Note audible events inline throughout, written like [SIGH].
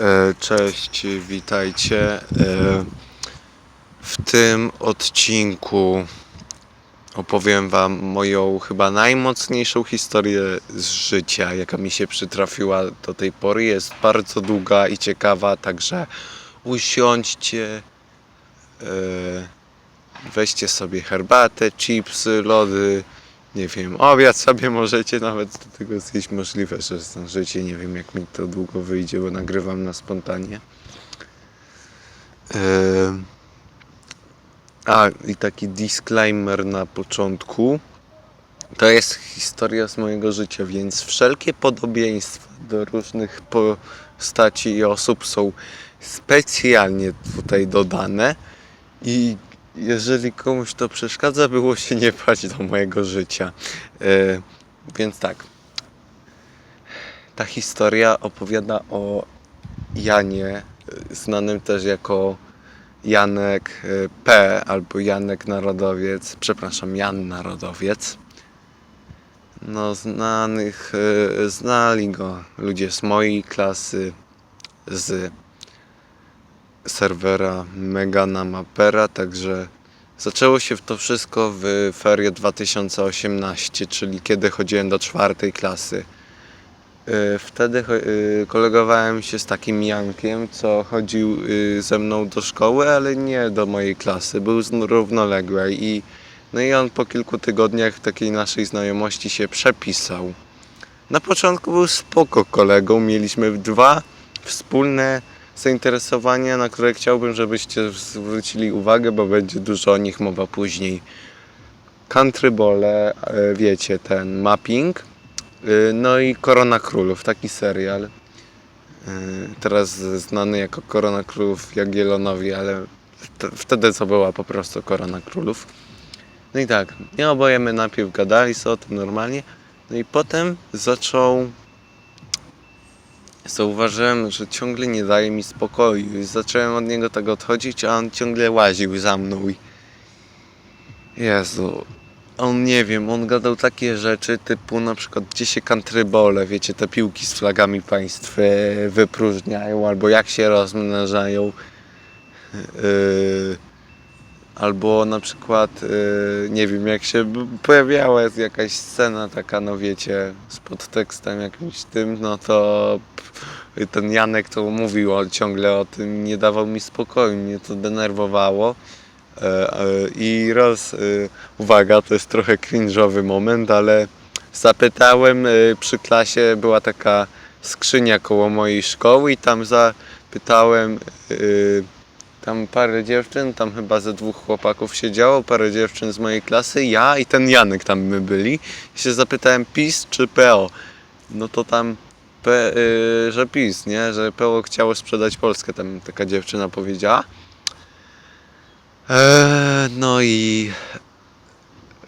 E, Cześć, witajcie. E, W tym odcinku opowiem Wam moją chyba najmocniejszą historię z życia, jaka mi się przytrafiła do tej pory. Jest bardzo długa i ciekawa, także usiądźcie, e, weźcie sobie herbatę, chipsy, lody, nie wiem, obiad sobie możecie nawet do tego zjeść. Możliwe, że zdążycie. Nie wiem, jak mi to długo wyjdzie, bo nagrywam na spontanie. Em, A, i taki disclaimer na początku. To jest historia z mojego życia, więc wszelkie podobieństwa do różnych postaci i osób są specjalnie tutaj dodane. I jeżeli komuś to przeszkadza, było się nie bać do mojego życia. E, więc tak. Ta historia opowiada o Janie, e, znanym też jako Janek e, P. albo Janek Narodowiec, przepraszam, Jan Narodowiec. No, znanych, znali go ludzie z mojej klasy, z serwera Megana Mapera, także zaczęło się to wszystko w ferie 2018, czyli kiedy chodziłem do czwartej klasy. Y, Wtedy y, kolegowałem się z takim Jankiem, co chodził y, ze mną do szkoły, ale nie do mojej klasy, był z równoległej i no i on po kilku tygodniach takiej naszej znajomości się przepisał. Na początku był spoko kolegą, mieliśmy dwa wspólne zainteresowania, na które chciałbym, żebyście zwrócili uwagę, bo będzie dużo o nich mowa później. Country Bole, e, wiecie, ten mapping, y, no i Korona Królów, taki serial. Y, Teraz znany jako Korona Królów Jagiellonowi, ale wt- wtedy co była po prostu Korona Królów. No i tak, nie oboje my najpierw gadali sobie o tym normalnie, no i potem zaczął zauważyłem, że ciągle nie daje mi spokoju i zacząłem od niego tak odchodzić, a on ciągle łaził za mną Jezu, on nie wiem, on gadał takie rzeczy typu na przykład gdzie się kantrybole, wiecie, te piłki z flagami państw e, wypróżniają, albo jak się rozmnażają. Yy, albo na przykład, yy, nie wiem, jak się pojawiała jakaś scena taka, no wiecie, z podtekstem jakimś tym, no to ten Janek to mówił ciągle o tym, nie dawał mi spokoju, mnie to denerwowało. E, e, I roz, e, uwaga, to jest trochę cringe'owy moment, ale zapytałem e, przy klasie, była taka skrzynia koło mojej szkoły i tam zapytałem tam parę dziewczyn, tam chyba ze dwóch chłopaków siedziało, parę dziewczyn z mojej klasy, ja i ten Janek tam my byli. I się zapytałem PiS czy PO. No to tam y, że PiS, nie? Że PO chciało sprzedać Polskę, tam taka dziewczyna powiedziała. Eee, no i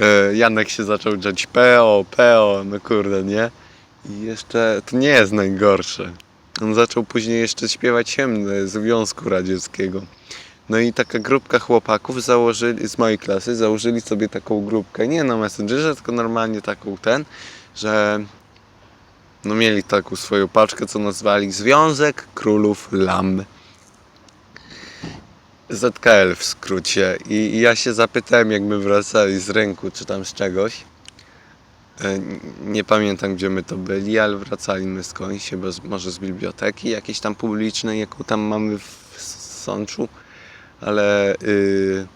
e, Janek się zaczął drzeć PO, PO, no kurde, nie? I jeszcze, to nie jest najgorsze. On zaczął później jeszcze śpiewać hymny Związku Radzieckiego. No i taka grupka chłopaków założyli, z mojej klasy założyli sobie taką grupkę, nie na Messengerze, tylko normalnie taką ten, że no mieli taką swoją paczkę, co nazwali Związek Królów Lam. ZKL w skrócie. I, I ja się zapytałem, jak my wracali z rynku, czy tam z czegoś. E, Nie pamiętam, gdzie my to byli, ale wracaliśmy skądś, chyba może z biblioteki jakiejś tam publicznej, jaką tam mamy w Sączu. Ale y,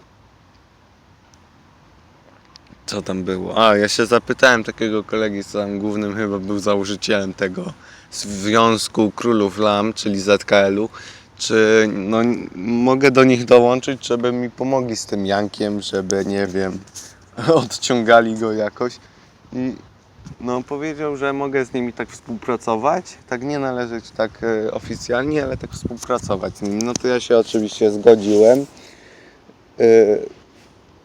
co tam było? A, ja się zapytałem takiego kolegi, co tam głównym chyba był założycielem tego Związku Królów Lam, czyli ZKL-u, czy no, mogę do nich dołączyć, żeby mi pomogli z tym Jankiem, żeby, nie wiem, [LAUGHS] odciągali go jakoś. I no, powiedział, że mogę z nimi tak współpracować, tak nie należeć tak e, oficjalnie, ale tak współpracować z nimi. No to ja się oczywiście zgodziłem. E,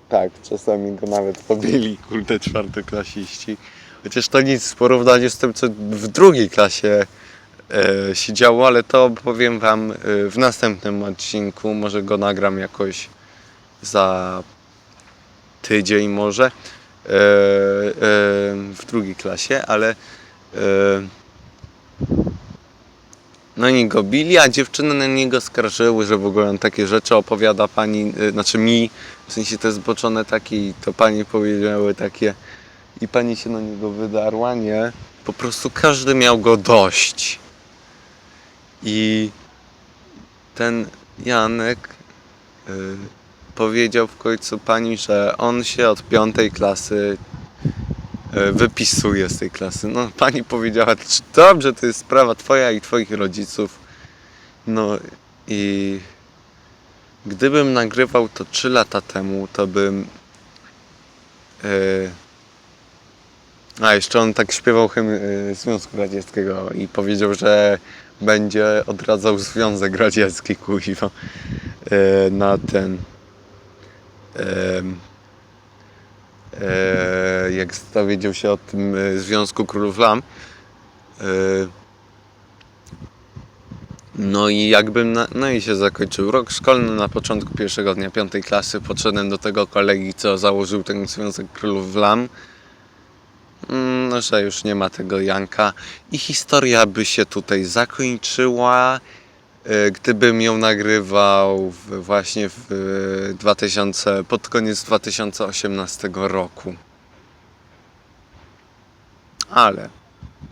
tak, czasami go nawet pobili, kurde, czwartoklasiści. Chociaż to nic w porównaniu z tym, co w drugiej klasie e, się działo, ale to powiem Wam w następnym odcinku. Może go nagram jakoś za tydzień może w drugiej klasie, ale e, No i go bili, a dziewczyny na niego skarżyły, że w ogóle on takie rzeczy opowiada pani, znaczy mi, w sensie te zboczone takie i to pani powiedziały takie i pani się na niego wydarła, nie? Po prostu każdy miał go dość. I ten Janek powiedział w końcu pani, że on się od piątej klasy y, wypisuje z tej klasy. No pani powiedziała, "Czy dobrze, to jest sprawa twoja i twoich rodziców. No i gdybym nagrywał to 3 lata temu, to bym y, a jeszcze on tak śpiewał hymn y, Związku Radzieckiego i powiedział, że będzie odradzał Związek Radziecki, [LAUGHS] kuźwa, na ten e, jak dowiedział się o tym y, Związku Królów Lam y, no i jakbym, na, no i się zakończył. Rok szkolny na początku pierwszego dnia piątej klasy. Podszedłem do tego kolegi, co założył ten Związek Królów Lam. Mm, no, że już nie ma tego Janka. I historia by się tutaj zakończyła, e, gdybym ją nagrywał właśnie w e, 2000, pod koniec 2018 roku. Ale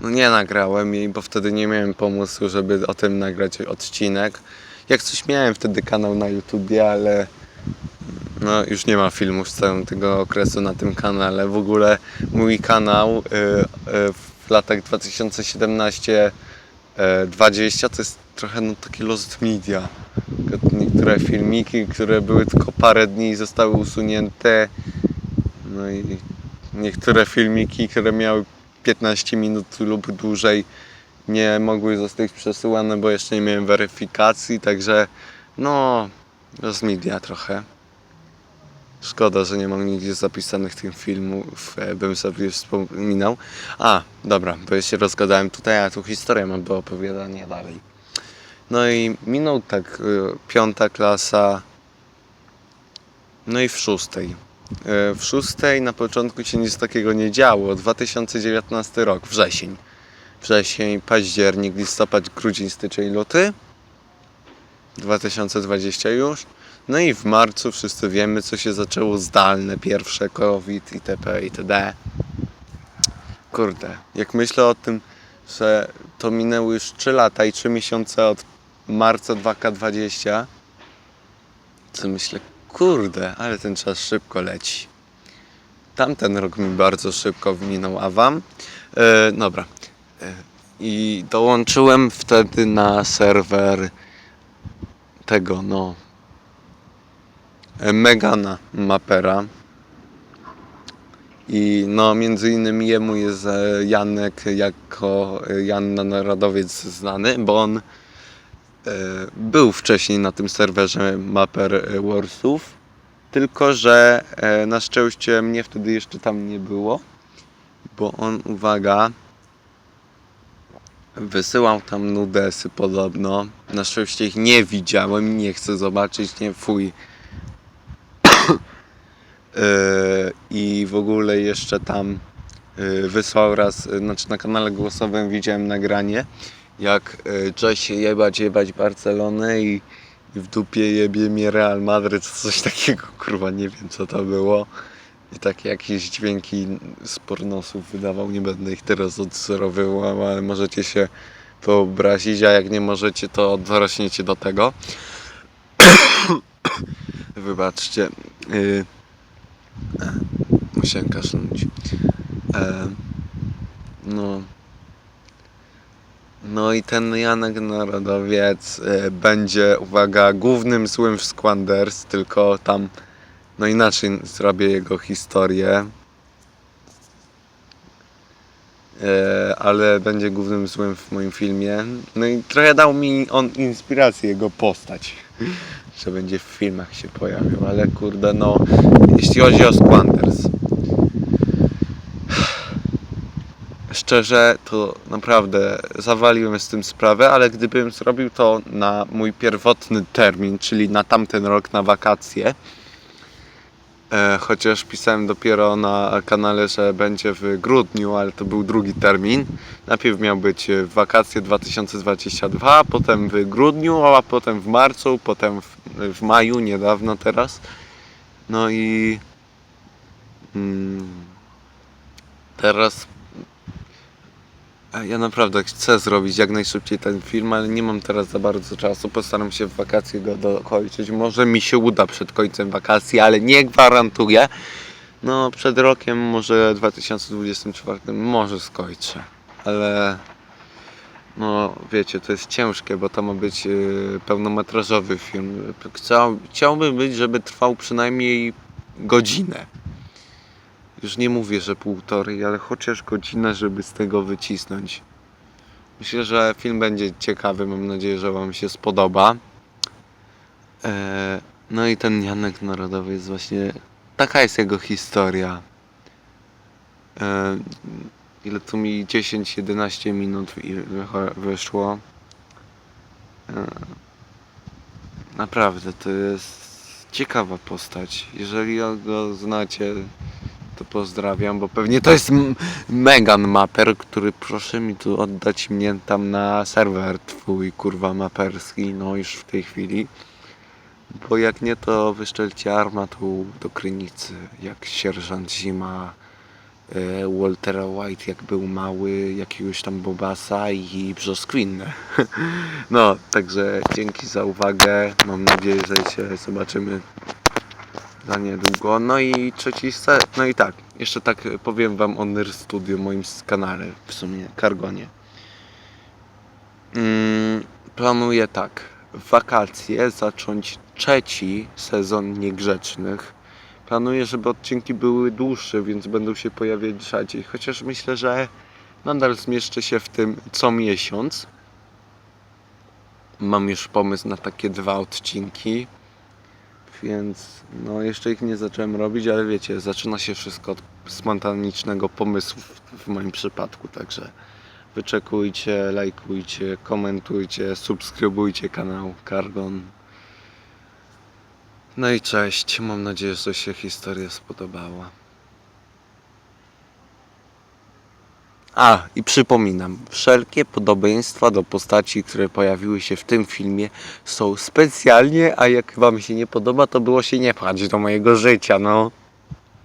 no nie nagrałem jej, bo wtedy nie miałem pomysłu, żeby o tym nagrać odcinek. Jak coś miałem wtedy kanał na YouTubie, ale no, już nie ma filmów z całego tego okresu na tym kanale. W ogóle mój kanał y, w latach 2017 y, 20 to jest trochę no, taki lost media. Niektóre filmiki, które były tylko parę dni zostały usunięte. No i niektóre filmiki, które miały 15 minut lub dłużej nie mogły zostać przesyłane, bo jeszcze nie miałem weryfikacji, także no lost media trochę. Szkoda, że nie mam nigdzie zapisanych tych filmów, e, bym sobie wspominał. A, dobra, bo ja się rozgadałem tutaj, a tu historia mam do opowiadania dalej. No i minął tak y, piąta klasa, no i w szóstej. Y, W szóstej na początku się nic takiego nie działo. 2019 rok, wrzesień. Wrzesień, październik, listopad, grudzień, styczeń, luty. 2020 już. No i w marcu wszyscy wiemy, co się zaczęło zdalne, pierwsze COVID itp. itd. Kurde, jak myślę o tym, że to minęły już 3 lata i 3 miesiące od marca 2K20, to myślę, kurde, ale ten czas szybko leci. Tamten rok mi bardzo szybko minął, a wam? E, dobra. E, I dołączyłem wtedy na serwer tego, no, Megana Mapera. I no, między innymi jemu jest e, Janek jako e, Jan Narodowiec znany, bo on e, był wcześniej na tym serwerze Mapper Warsów, tylko że e, na szczęście mnie wtedy jeszcze tam nie było, bo on, uwaga, wysyłał tam nudesy podobno. Na szczęście ich nie widziałem, nie chcę zobaczyć, nie fuj. [COUGHS] I w ogóle jeszcze tam wysłał raz, znaczy na kanale głosowym widziałem nagranie, jak yy, cześć jebać, jebać Barcelonę i, i w dupie jebie mnie Real Madryt, [LAUGHS] coś takiego, kurwa, nie wiem co to było. I takie jakieś dźwięki z pornosów wydawał, nie będę ich teraz odzerowywał, ale możecie się wyobrazić, a jak nie możecie, to dorośniecie do tego. [COUGHS] Wybaczcie. Yy, e, musiałem kaszlnąć. E, no. No i ten Janek Narodowiec e, będzie, uwaga, głównym złym w Squanders, tylko tam, no inaczej zrobię jego historię. E, ale będzie głównym złym w moim filmie. No i trochę dał mi on inspirację, jego postać, [LAUGHS] że będzie w filmach się pojawił, ale kurde, no, jeśli chodzi o Squanders, szczerze, to naprawdę zawaliłem z tym sprawę, ale gdybym zrobił to na mój pierwotny termin, czyli na tamten rok, na wakacje, E, chociaż pisałem dopiero na kanale, że będzie w grudniu, ale to był drugi termin. Najpierw miał być w wakacje 2022, potem w grudniu, a potem w marcu, potem w, w maju, niedawno teraz. No i mm, teraz ja naprawdę chcę zrobić jak najszybciej ten film, ale nie mam teraz za bardzo czasu. Postaram się w wakacje go dokończyć. Może mi się uda przed końcem wakacji, ale nie gwarantuję. No, przed rokiem, może 2024, może skończę. Ale no, wiecie, to jest ciężkie, bo to ma być yy, pełnometrażowy film. Chciał, chciałbym być, żeby trwał przynajmniej godzinę. Już nie mówię, że półtorej, ale chociaż godzinę, żeby z tego wycisnąć. Myślę, że film będzie ciekawy. Mam nadzieję, że Wam się spodoba. Eee, no i ten Janek Narodowy jest właśnie. Taka jest jego historia. Eee, ile tu mi 10-11 minut wyszło. Eee, naprawdę to jest ciekawa postać. Jeżeli go znacie, to pozdrawiam, bo pewnie to jest Megan Mapper, który proszę mi tu oddać mnie tam na serwer twój kurwa maperski, no już w tej chwili. Bo jak nie, to wyszczelcie armatu do Krynicy, jak sierżant Zima, e, Waltera White jak był mały, jakiegoś tam Bobasa i Brzoskwinę. [LAUGHS] No, także dzięki za uwagę. Mam nadzieję, że się zobaczymy za niedługo. No i trzeci se... No i tak, jeszcze tak powiem wam o Nir Studio, moim kanale, w sumie, Kargonie. Mm, planuję tak, w wakacje zacząć trzeci sezon Niegrzecznych. Planuję, żeby odcinki były dłuższe, więc będą się pojawiać rzadziej. Chociaż myślę, że nadal zmieszczę się w tym co miesiąc. Mam już pomysł na takie dwa odcinki. Więc no jeszcze ich nie zacząłem robić, ale wiecie, zaczyna się wszystko od spontanicznego pomysłu w, w moim przypadku, także wyczekujcie, lajkujcie, komentujcie, subskrybujcie kanał Kargon. No i cześć, mam nadzieję, że się historia spodobała. A, i przypominam, wszelkie podobieństwa do postaci, które pojawiły się w tym filmie są specjalnie, a jak wam się nie podoba, to było się nie pchać do mojego życia, no.